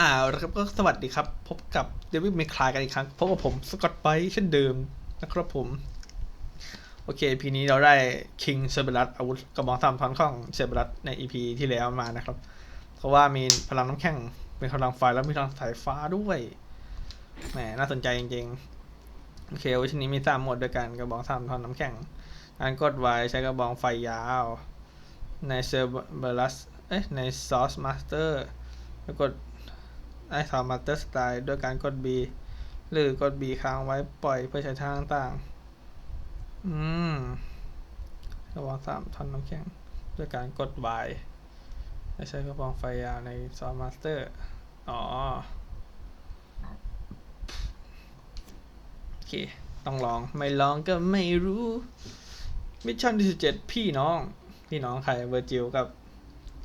อ่าวครับก็สวัสดีครับ พบกับเดวิดเมคลายกันอีกครั้งพบกับผมสกอตไบเช่นเดิมนะครับผม โอเค EP นี้เราได้คิงเซเบรัสอาวุธกระบอกสามทอนของเซเบรัสใน EP ที่แล้วมานะครับ เพราะว่ามีพลังน้ำแข็งเป็นพลังไฟแล้วมีพลังสายฟ้าด้วยแหมน่าสนใจจริงๆ โอเควุธชิ้นนี้มีสามหมดด้วยกันกระบอกสามทอนน้ำแข็งการกดไว้ใช้กระบองไฟยาว ในเซอร์เบรัสเอ้ยในซอสมาสเตอร์แล้วกด ไอ้สามมาสเตอร์สไตล์ด้วยการกด B หรือกด B ค้างไว้ปล่อยเพื่อใช้ทางต่าง อืม ระวังสามทอนน้ำแข็ง ด้วยการกด Y และใช้กระบองไฟยาวในซอสมาสเตอร์ อ๋อ โอเค ต้องลอง ไม่ลองก็ไม่รู้ มิชชั่นที่สิบเจ็ดพี่น้อง พี่น้องใครเวอร์จิลกับ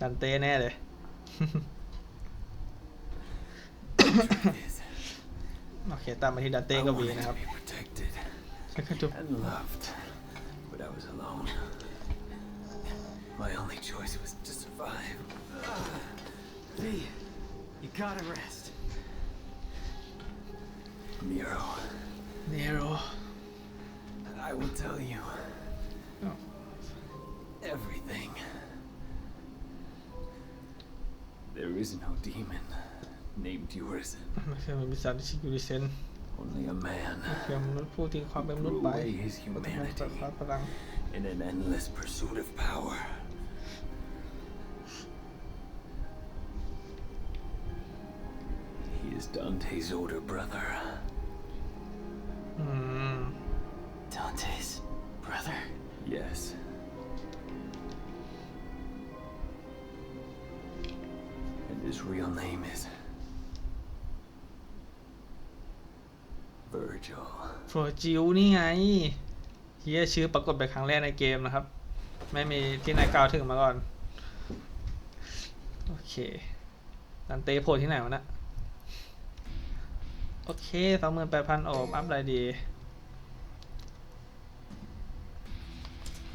ดันเต้แน่เลย โอเค ตามมาที่ดันเต้กับวีนะครับ be protected แล้วก็จะ and loved, but I was alone. My only choice was to survive. V, you gotta rest. Nero, เนโร I will tell you Oh. everything. There is no demon named Urizen, ไม่ใช่มันเป็นสัตว์ที่ชื่อยูริเซน only a man เพียงมนุษย์ผู้ทิ้งความเป็นมนุษย์ไป Threw away his ปฏิบัติต่อ humanity ความพลัง in an endless pursuit of power. He is Dante's older brother. อืม Dante's brother? Yes. And his real name is Virgil. โฟจิวนี่ไงเฮียชื่อปรากฏเป็นครั้งแรกในเกมนะครับ ไม่มีที่ไหนกล่าวถึงมาก่อน โอเคดันเตโผล่ที่ไหนวะเนะโอเคสองหมื่นแปดพันโอบอัพอะไรดี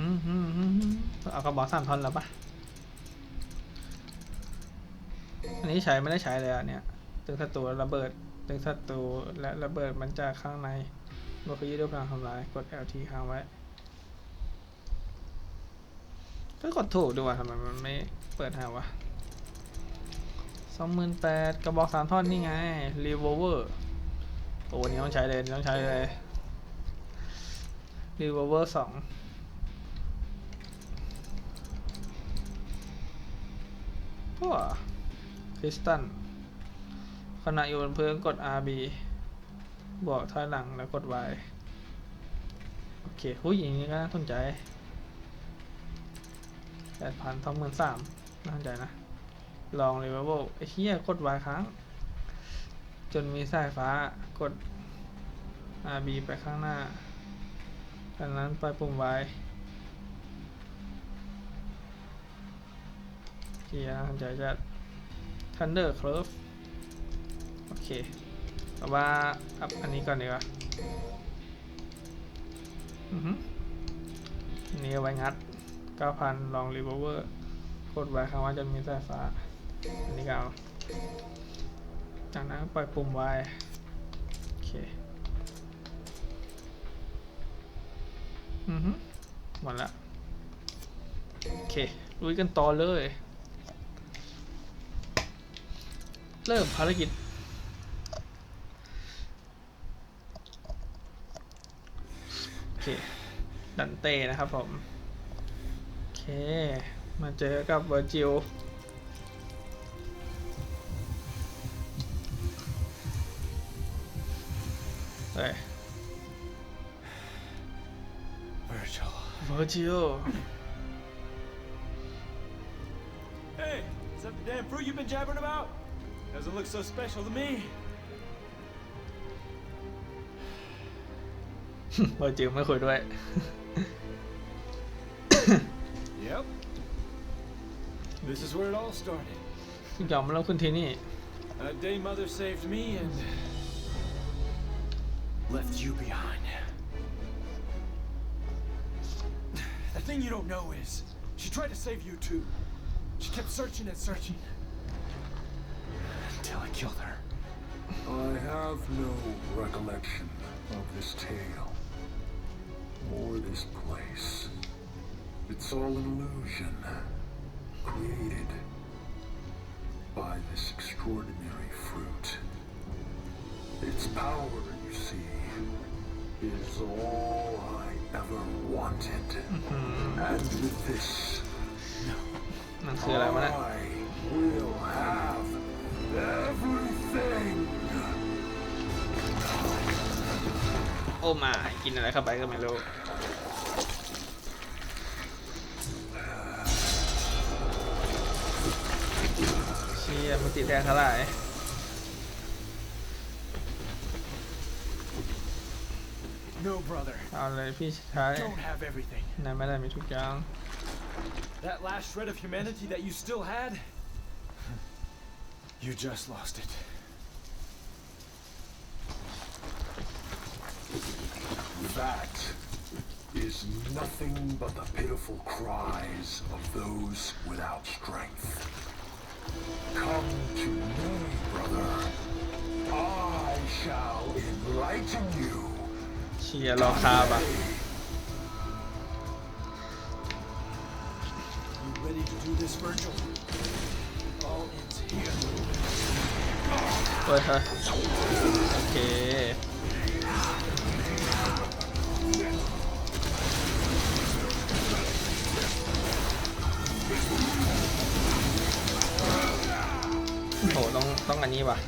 อืมอืมอืมอืมเอากระบอกสามทอนแล้วปะอันนี้ใช้ไม่ได้ใช้เลยอะเนี่ยตึงศัตรูระเบิด ตึงศัตรูและระเบิดมันจากข้างในบวกขยี้ด้วยพลังทำลาย กด LT ค้างไว้ ก็กดถูกด้วยทำไมมันไม่เปิดหาวะสองหมื่นแปดกระบอกสามท่อนนี่ไง รีโวเวอร์ โอ้วันนี้ต้องใช้เลยต้องใช้เลยรีโวเวอร์สองพวกคริสตัน ขณะอยู่บนพื้นกด RB บวกถอยหลังแล้วกด Y โอเคหุ้ยอย่างนี้ก็น่าสนใจแปดพันสองหมื่นสามน่าสนใจนะ ลองเลยว่าโบไอ้เหี้ยกดวายค้ง จนมีสายฟ้ากด RB ไปข้างหน้าจากนั้นไปปุ่ม Y เกียร์น่าสนใจจะ Thunder Curve อเคแต่ว่าอัพอันนี้ก่อนดีกว่าอือฮึนนี้อไว้งัด9,000ลองรีเวอร์กดไว้คำว่าจะมีสายฟ้า อันนี้ก็เอาจากนั้นปล่อยปุ่มไว้โอเค อือฮึหมดละโอเคลุยกันต่อเลย เริ่มภารกิจ เค ดันเต้นะครับผม โอเค มาเจอกับเวอร์จิลเฮ้ย Virgil. เวอร์จิล Hey, is that the damn fruit you've been jabbering about? Doesn't look so special to me. เวอร์จิลไม่คุยด้วย Yep. This is where it all started. ยอมมาเริ่มขึ้นที่นี่ That day mother saved me and left you behind. The thing you don't know is she tried to save you too. She kept searching and searching until I killed her. I have no recollection of this tale or this place. It's all an illusion created by this extraordinary fruit. Its power, you see, is all I ever wanted. Mm-hmm. And with this. I will have everything. อ้มากินอะไรเข้าไปก็ไม่รู้เชี่ยมันติดแทนเท่าไหร่ No, brother. เอาเลยพี่ชาย Don't have everything. นายไม่ได้มีทุกอย่าง That last shred of humanity that you still had, you just lost it. That is nothing but the pitiful cries of those without strength. Come to me, brother. I shall enlighten you. เชียร์รอคาบอ่ะ You ready to do this, Virgil? All ends here. เปิดเถอะโอเค นนี้ว่ะ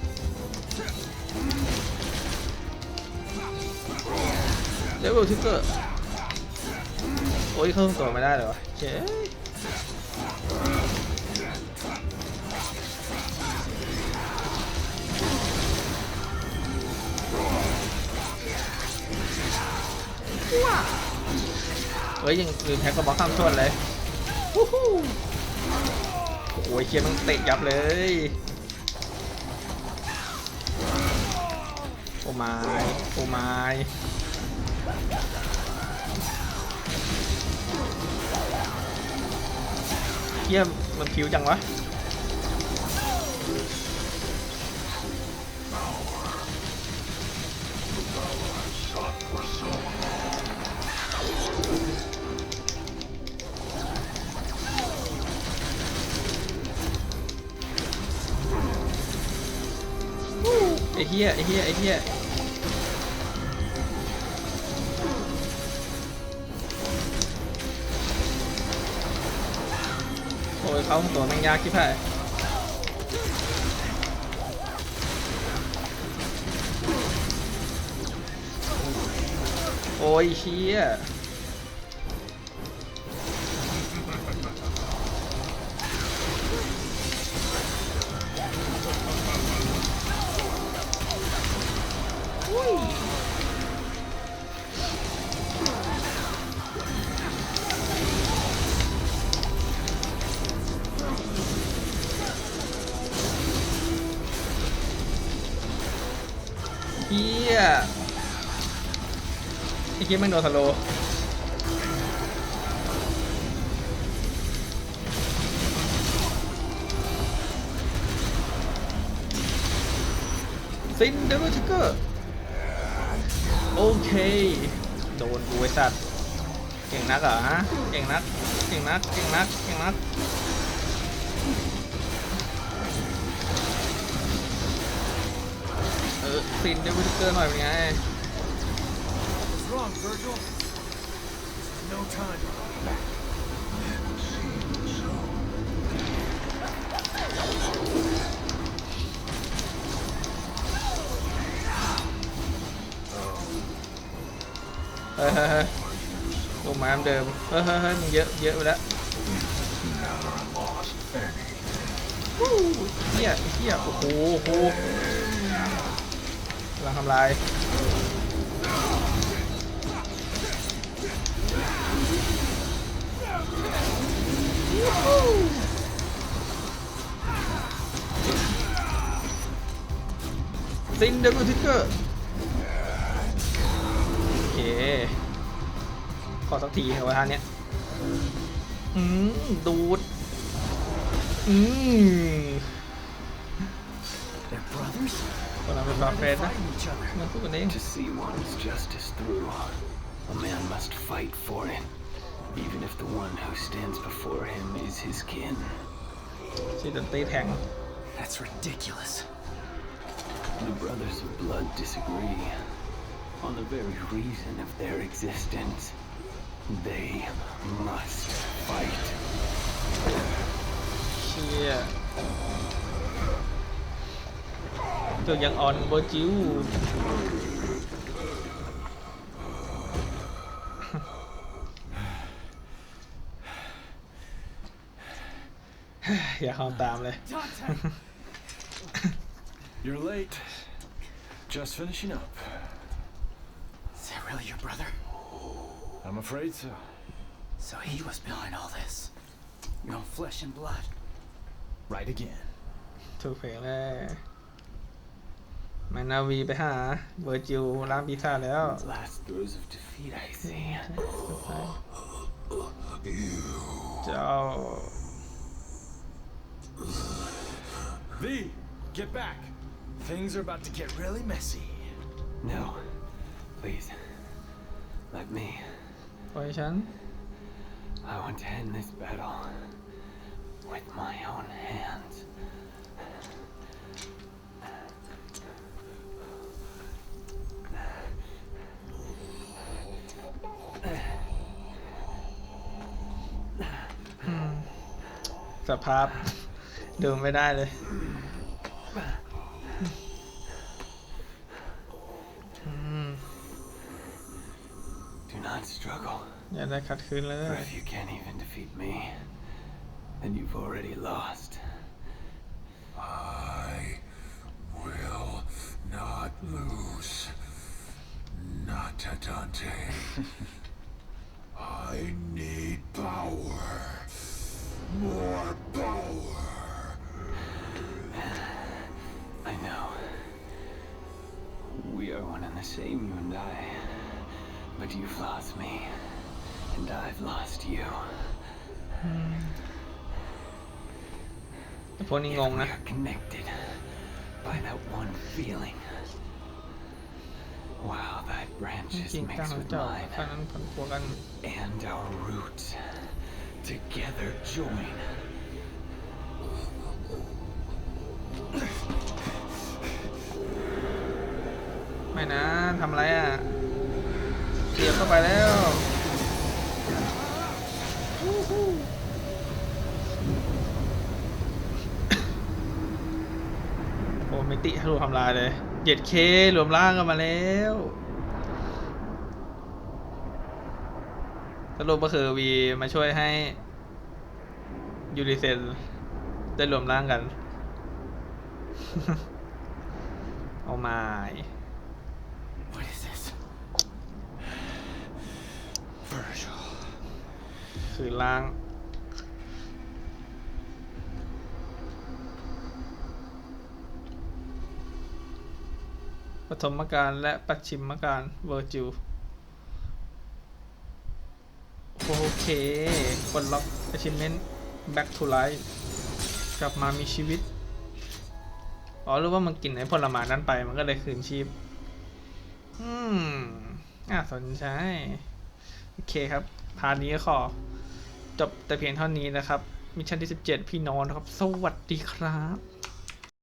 เลเวลทิกเกอร์โอ้ยเข้าตัวไม่ได้เลยวะเจ๊เฮ้ยยังลืมแพ็กกระบอกข้ามส่วนเลยวู้ฮู้โอ้ยเคียมันเตะยับเลย ไม้โอ้ไม้เยี่ยมมันผิวจังวะไอ้เหี้ยไอ้เหี้ยไอ้เหี้ย อเขาตัวแม่งยากที่แพ่ายโอ้ยเชี่ยเหี้ ยไอ้เหี้ยแม่งโดนสโลซินเดอร์ทิกเกอร์โอเค โดนกูไอ้สัตว์เก่งนักเหรอฮะเก่งนัก เก่งนัก เก่งนัก เก่งนัก ซินเดอร์ทิกเกอร์หน่อยเป็นไง What's wrong, Virgil? No time. เฮ้ยเฮ้ยเฮ้ยลงมาเหมือนเดิม เฮ้ยเฮ้ยเฮ้ยมันเยอะ เยอะไปแล้วฮู้เฮียเฮียโอ้โหโอ้โหกำลัง ทำลายซินเดอร์ทิกเกอร์โอเค ขอสักทีเอาไว้ท่านเนี้ยอืม ดูด อืม when I was not bad. To see one's justice through, a man must fight for it, even if the one who stands before him is his kin. See the bait hang. That's ridiculous. The brothers of blood disagree on the very reason of their existence. They must fight. Yeah. ตัวยังอ่อนเบอร์จิว อย่าเข้าตามเลย You're late. Just finishing up. Is that really your brother? I'm afraid so. So he was behind all this. Your own flesh and blood. Right again. ถูกเพลงเลย แมนนาวีไปหาเบอร์จิวล้างปีศาจแล้ว Last throes of defeat, I see. เจ้า V, get back. Things are about to get really messy. No, please. Let me. ปล่อยฉัน I want to end this battle with my own hands. สภาพดูไม่ได้เลย Do not struggle. อย่าได้ขัดขืนเลย For if you can't even defeat me, then you've already lost. I will not lose. Not to Dante. We are one and the same, you and I. But you've lost me, and I've lost you. แต่พวกนี้งง We นะ are connected by that one feeling. Wow, that branch จ is ริงๆตั้ง mixed ของ with เจ้า mine. ข้างนั้นพันพัวกัน and our roots together join. ไม่นะทำอะไรอะเสียบเข้าไปแล้วโอ้มิติทะลุทำลายเลยเจ็ดเครวมร่างกันมาแล้วสรุปก็คือวีมาช่วยให้ยูริเซนได้รวมร่างกัน เอามา What is this? Virgil. คือล้าง ปฐมการและปัจฉิมการเวอร์จิวโอเคกดล็อก achievement back to life กลับมามีชีวิต อ๋อรือว่ามันกินไอ้ผลไม้นั้นไปมันก็เลยคืนชีพ อืม น่าสนใจ โอเคครับ พาร์ทนี้ก็ขอ จบแต่เพียงเท่านี้นะครับ มิชชั่นที่ 17 พี่น้องนะครับ สวัสดีครับ